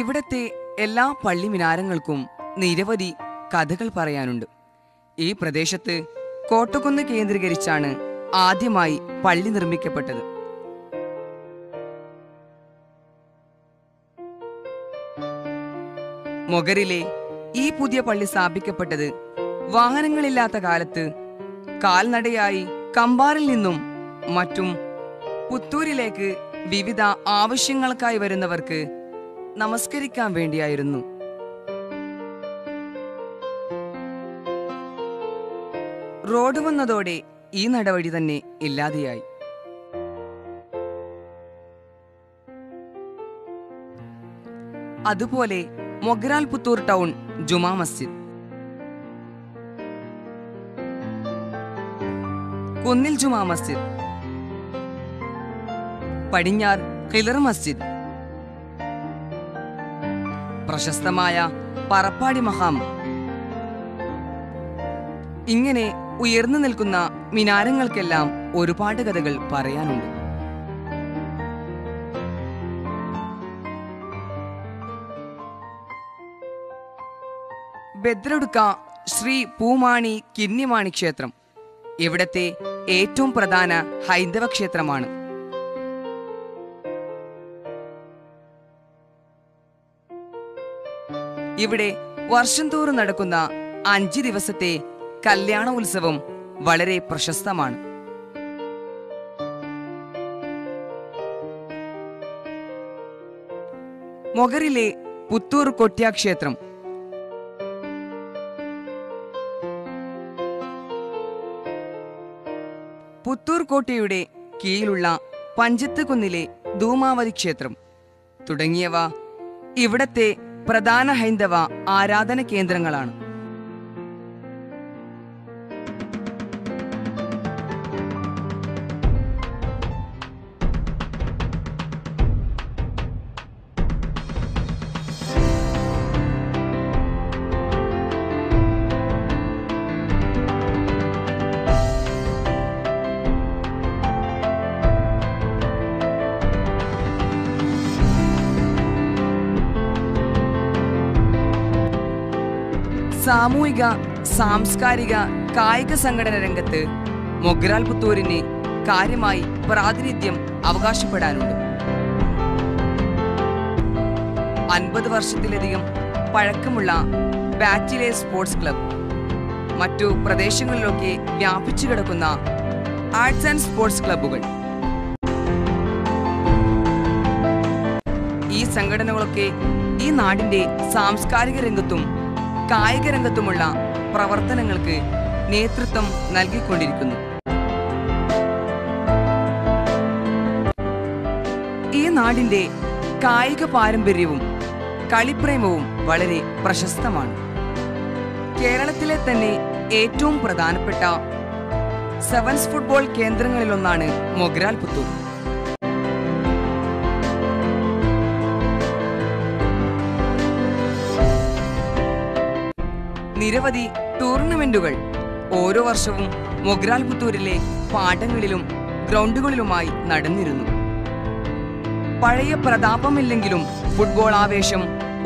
ഇവിടത്തെ എല്ലാ പള്ളി മിനാരങ്ങൾക്കും നിരവധി കഥകൾ പറയാനുണ്ട്. ഈ പ്രദേശത്ത് കോട്ടക്കുന്ന് കേന്ദ്രീകരിച്ചാണ് ആദ്യമായി പള്ളി നിർമ്മിക്കപ്പെട്ടത്. മൊഗരിലെ ഈ പുതിയ പള്ളി സ്ഥാപിക്കപ്പെട്ടത് വാഹനങ്ങളില്ലാത്ത കാലത്ത് കാൽനടയായി കമ്പാറിൽ നിന്നും മറ്റും പുത്തൂരിലേക്ക് വിവിധ ആവശ്യങ്ങൾക്കായി വരുന്നവർക്ക് നമസ്കരിക്കാൻ വേണ്ടിയായിരുന്നു. റോഡ് വന്നതോടെ ഈ നടപടി തന്നെ ഇല്ലാതെയായി. അതുപോലെ മൊഗ്രാൽ പുത്തൂർ ടൗൺ ജുമാ മസ്ജിദ്. കുന്നിൽ ജുമാ മസ്ജിദ്. പടിഞ്ഞാർ ഖിലർ മസ്ജിദ്. പ്രശസ്തമായ പറപ്പാടി മഹാം. ഇങ്ങനെ ഉയർന്നു നിൽക്കുന്ന മിനാരങ്ങൾക്കെല്ലാം ഒരുപാട് കഥകൾ പറയാനുണ്ട്. ബദ്രടുക്ക ശ്രീ പൂമാണി കിന്നിമാണി ക്ഷേത്രം ഇവിടത്തെ ഏറ്റവും പ്രധാന ഹൈന്ദവ ക്ഷേത്രമാണ്. ഇവിടെ വർഷം തോറും നടക്കുന്ന അഞ്ച് ദിവസത്തെ കല്യാണ ഉത്സവം വളരെ പ്രശസ്തമാണ്. മൊഗറിലെ പുത്തൂർ കൊട്ട്യ ക്ഷേത്രം പുത്തൂർ കോട്ടയുടെ കീഴിലുള്ള പഞ്ചത്ത് കുന്നിലെ ധൂമാവതി ക്ഷേത്രം തുടങ്ങിയവ ഇവിടത്തെ പ്രധാന ഹൈന്ദവ ആരാധന കേന്ദ്രങ്ങളാണ്. സാമൂഹിക സാംസ്കാരിക കായിക സംഘടന രംഗത്ത് മൊഗ്രാൽ പുത്തൂരിന് കാര്യമായി പ്രാതിനിധ്യം അവകാശപ്പെടാനുണ്ട്. അൻപത് വർഷത്തിലധികം പഴക്കമുള്ള ബാറ്റിലെ സ്പോർട്സ് ക്ലബ് മറ്റു പ്രദേശങ്ങളിലൊക്കെ വ്യാപിച്ചു കിടക്കുന്ന ആർട്സ് ആൻഡ് സ്പോർട്സ് ക്ലബ്ബുകൾ. ഈ സംഘടനകളൊക്കെ ഈ നാടിന്റെ സാംസ്കാരിക രംഗത്തും കായിക രംഗത്തുമുള്ള പ്രവർത്തനങ്ങൾക്ക് നേതൃത്വം നൽകിക്കൊണ്ടിരിക്കുന്നു. ഈ നാടിന്റെ കായിക പാരമ്പര്യവും കളിപ്രേമവും വളരെ പ്രശസ്തമാണ്. കേരളത്തിലെ തന്നെ ഏറ്റവും പ്രധാനപ്പെട്ട സെവൻസ് ഫുട്ബോൾ കേന്ദ്രങ്ങളിലൊന്നാണ് മൊഗ്രാൽ പുത്തൂർ നിരവധി ടൂർണമെന്റുകൾ. ഓരോ വർഷവും മൊഗ്രാൽ പുത്തൂരിലെ പാടങ്ങളിലും ഗ്രൗണ്ടുകളിലുമായി നടന്നിരുന്നു. പഴയ പ്രതാപമില്ലെങ്കിലും ഫുട്ബോൾ ആവേശം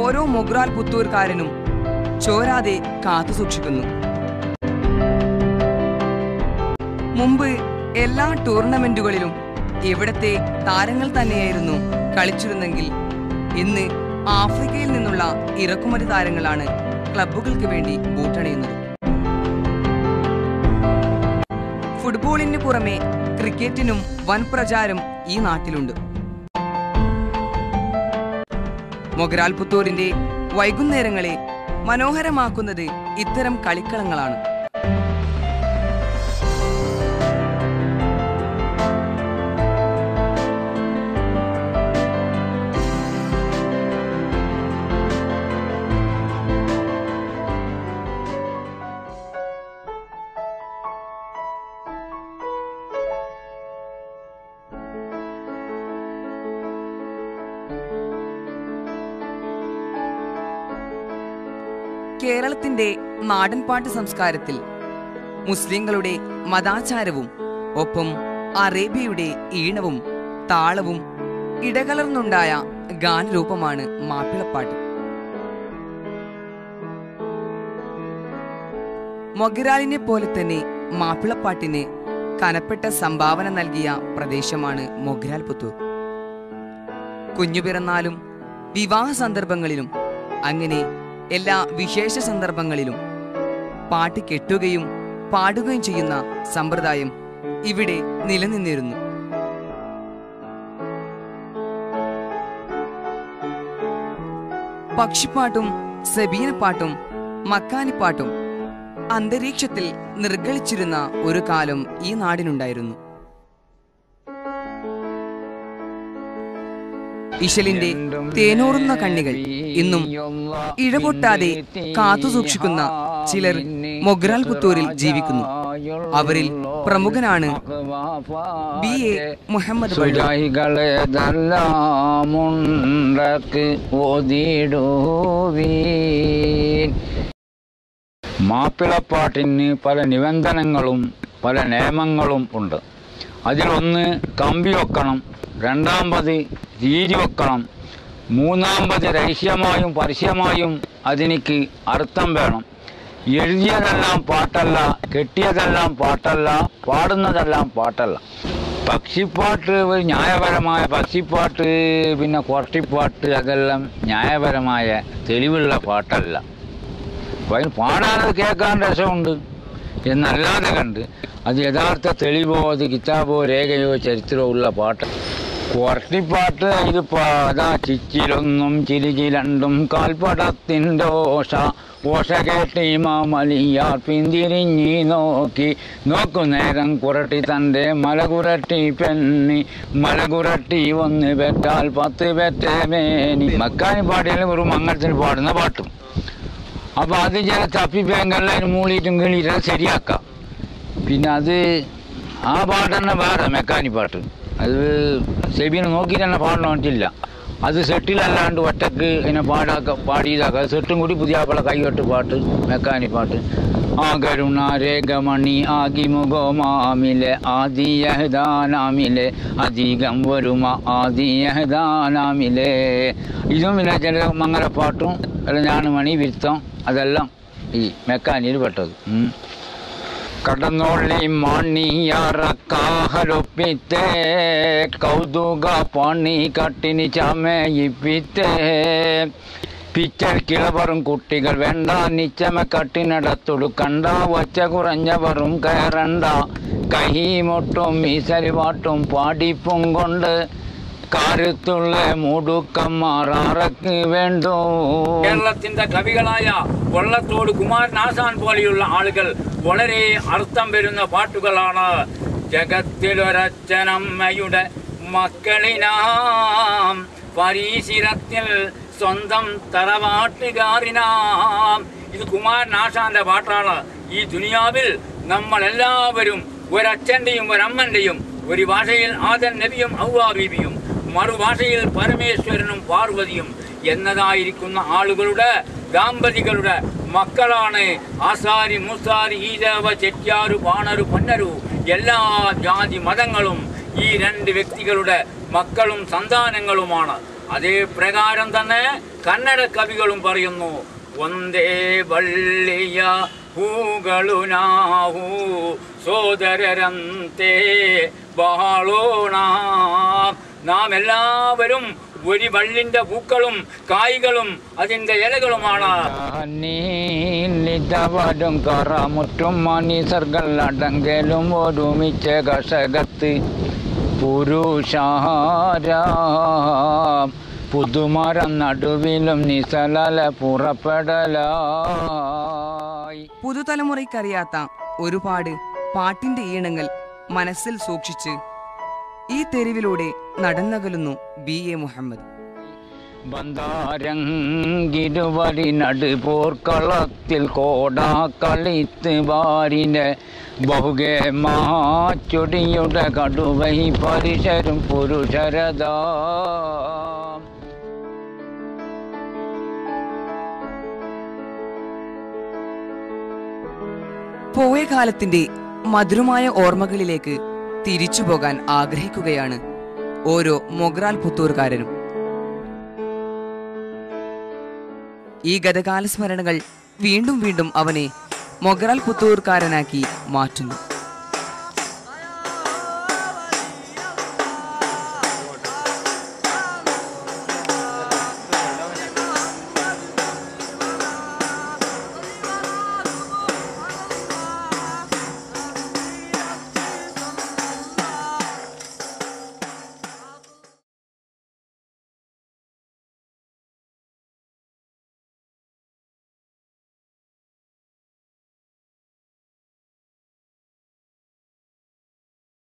ഓരോ മൊഗ്രാൽ പുത്തൂർക്കാരനും ചോരാതെ കാത്തുസൂക്ഷിക്കുന്നു മുമ്പ് എല്ലാ ടൂർണമെന്റുകളിലും ഇവിടത്തെ താരങ്ങൾ തന്നെയായിരുന്നു കളിച്ചിരുന്നെങ്കിൽ ഇന്ന് ആഫ്രിക്കയിൽ നിന്നുള്ള ഇറക്കുമതി താരങ്ങളാണ് ക്ലബ്ബുകൾക്ക് വേണ്ടി ബൂട്ടണിയുന്നത്. ഫുട്ബോളിന് പുറമെ ക്രിക്കറ്റിനും വൻ പ്രചാരം ഈ നാട്ടിലുണ്ട്. മൊഗരാൽ പുത്തൂരിന്റെ വൈകുന്നേരങ്ങളെ മനോഹരമാക്കുന്നത് ഇത്തരം കളിക്കളങ്ങളാണ്. കേരളത്തിന്റെ നാടൻപാട്ട് സംസ്കാരത്തിൽ മുസ്ലിങ്ങളുടെ മതാചാരവും ഒപ്പം അറേബ്യയുടെ ഈണവും താളവും ഇടകലർന്നുണ്ടായ ഗാനരൂപമാണ് മാപ്പിളപ്പാട്ട്. മൊഗരാലിനെ പോലെ തന്നെ മാപ്പിളപ്പാട്ടിന് കനപ്പെട്ട സംഭാവന നൽകിയ പ്രദേശമാണ് മൊഗ്രാൽ പുത്തൂർ. കുഞ്ഞു പിറന്നാലും വിവാഹ സന്ദർഭങ്ങളിലും അങ്ങനെ എല്ലാ വിശേഷ സന്ദർഭങ്ങളിലും പാട്ട് കെട്ടുകയും പാടുകയും ചെയ്യുന്ന സമ്പ്രദായം ഇവിടെ നിലനിന്നിരുന്നു. പക്ഷിപ്പാട്ടും സബീനപ്പാട്ടും മക്കാനിപ്പാട്ടും അന്തരീക്ഷത്തിൽ നിർഗളിച്ചിരുന്ന ഒരു കാലം ഈ നാടിനുണ്ടായിരുന്നു. ഇശലിന്റെ തേനോറുന്ന കണ്ണികൾ ഇന്നും ഇഴപൊട്ടാതെ കാത്തുസൂക്ഷിക്കുന്ന ചിലർ മൊഗ്രാൽ പുത്തൂരിൽ ജീവിക്കുന്നു. അവരിൽ പ്രമുഖനാണ് ബി. എ. മുഹമ്മദ് മാപ്പിളപ്പാട്ടിന് പല നിബന്ധനകളും പല നിയമങ്ങളും ഉണ്ട്. അതിലൊന്ന് കമ്പി വെക്കണം രണ്ടാമത് രീതി വെക്കണം. മൂന്നാമത് രഹസ്യമായും പരസ്യമായും അതിനിക്ക് അർത്ഥം വേണം. എഴുതിയതെല്ലാം പാട്ടല്ല കെട്ടിയതെല്ലാം പാട്ടല്ല പാടുന്നതെല്ലാം പാട്ടല്ല. പക്ഷിപ്പാട്ട് ഒരു ന്യായപരമായ പക്ഷിപ്പാട്ട് പിന്നെ കുറട്ടിപ്പാട്ട് അതെല്ലാം ന്യായപരമായ തെളിവുള്ള പാട്ടല്ല. അപ്പോൾ അതിന് പാടാനത് കേൾക്കാൻ രസമുണ്ട്. എന്നല്ലാതെ കണ്ട് അത് യഥാർത്ഥ തെളിവോ അത് കിതാബോ രേഖയോ ചരിത്രമോ ഉള്ള പാട്ട്. കുറട്ടിപ്പാട്ട് ഇത് പാത ചിച്ചിലൊന്നും ചിരിചിരണ്ടും കാൽപ്പടത്തിന്റെ ഓഷ. ഓഷ കേട്ടി മാമലിയാർ പിന്തിരിഞ്ഞി നോക്കി. നോക്കുന്നേരം കുരട്ടി തന്റെ മലകുരട്ടി പെണ്ണി മലകുരട്ടി ഒന്ന് പെറ്റാൽ പത്ത് പെറ്റേ മേനി. മക്കാനി പാടിയാലും ഒരു മംഗളത്തിന് പാടുന്ന പാട്ടും. അപ്പോൾ അത് ചില തപ്പിപ്പേങ്കെല്ലാം മൂളിയിട്ടും കിളിയിട്ടും ശരിയാക്കാം. പിന്നെ അത് ആ പാട്ട് തന്നെ വേറെ മെക്കാനി പാട്ട്. അത് സെബീനെ നോക്കിയിട്ട് തന്നെ പാടണം വന്നിട്ടില്ല അത് സെട്ടിലല്ലാണ്ട് ഒറ്റയ്ക്ക് ഇങ്ങനെ പാടാക്ക പാടിയതാക്കുക സെട്ടും കൂടി പുതിയ ആപ്പിള കൈകൊട്ട് പാട്ട് മെക്കാനി പാട്ട്. ആ കരുണ രേഖമണി ആകി മുഖമാമിലെ ആദിയഹദാനാമിലെ അധികം വരുമ ആദിയഹദാനാമിലെ. ഇതും പിന്നെ ചില മംഗലപ്പാട്ടും അല്ല ഞാനുമണി വിരുത്തം അതെല്ലാം ഈ മെക്കാനിയിൽ പെട്ടത്. കടന്നോളി മണിയറക്കാഹലൊപ്പിത്തേ കൗതുക പണി കട്ടിനി ചമയിപ്പിത്തേ. പിച്ചൽ കിളവറും കുട്ടികൾ വേണ്ട നിച്ചമ കട്ടിനടത്തൊടുക്കണ്ട ഒച്ച കുറഞ്ഞവറും കയറണ്ട. കൈമൊട്ടും മീസലിവാട്ടും പാടിപ്പും കൊണ്ട് കരുത്തുള്ള മുടുക്കന്മാറക്ക് വേണ്ടോ. കേരളത്തിന്റെ കവികളായ വള്ളത്തോട് കുമാരനാശാൻ പോലെയുള്ള ആളുകൾ വളരെ അർത്ഥം വരുന്ന പാട്ടുകളാണ്. ജഗത്തിലൊരച്ഛനമ്മയുടെ മക്കളിനാം പരീശിരത്തിൽ സ്വന്തം തറവാട്ടുകാരിനാം. ഇത് കുമാരനാശാന്റെ പാട്ടാണ്. ഈ ദുനിയാവിൽ നമ്മൾ എല്ലാവരും ഒരച്ഛന്റെയും ഒരമ്മന്റെയും ഒരു ഭാഷയിൽ ആദൻ നബിയും ഔവാ ബീബിയും മറുഭാഷയിൽ പരമേശ്വരനും പാർവതിയും എന്നതായിരിക്കുന്ന ആളുകളുടെ ദാമ്പതികളുടെ മക്കളാണ് ആസാരി മുസാരി ഈരവ ചെറ്റ്യാരു പാണരു പൊന്നരു എല്ലാ ജാതി മതങ്ങളും ഈ രണ്ട് വ്യക്തികളുടെ മക്കളും സന്താനങ്ങളുമാണ് അതേ പ്രകാരം തന്നെ കന്നഡ കവികളും പറയുന്നു ಒಂದೇ ಬಳ್ಳಿಯ ಹೂಗಳು ನಾವು സോദരരന്തേ ബഹളോണ നാം എല്ലാവരും ഒരു വള്ളിന്റെ പൂക്കളും കായ്കളും അതിന്റെ ഇലകളുമാണ്. നീലിതവരും കറമുറ്റും മനുഷ്യർകൾ അടങ്കലും ഒരുമിച്ച കഷകത്ത്. പുരുഷാരാം പുതുമരം നടുവിലും നിസലല പുറപ്പെടലായി. പുതുതലമുറയ്ക്കറിയാത്ത ഒരുപാട് പാട്ടിന്റെ ഈണങ്ങൾ മനസ്സിൽ സൂക്ഷിച്ച് ഈ തെരുവിലൂടെ നടന്നകലുന്നു ബി. എ. മുഹമ്മദ്. ബന്ധാരങ്കിരുവരി നടുപോർക്കളത്തിൽ കോടാ കളിത്ത് വാരിന് ബഹുകെ മാച്ചൊടിയുടെ കടുവൈ പരിശരും പുരുഷരതാ. പോയ കാലത്തിന്റെ മധുരമായ ഓർമ്മകളിലേക്ക് തിരിച്ചു പോകാൻ ആഗ്രഹിക്കുകയാണ് ഓരോ മൊഗ്രാൽ പുത്തൂർക്കാരനും. ഈ ഗതകാല സ്മരണകൾ വീണ്ടും വീണ്ടും അവനെ മൊഗ്രാൽ പുത്തൂർക്കാരനാക്കി മാറ്റുന്നു.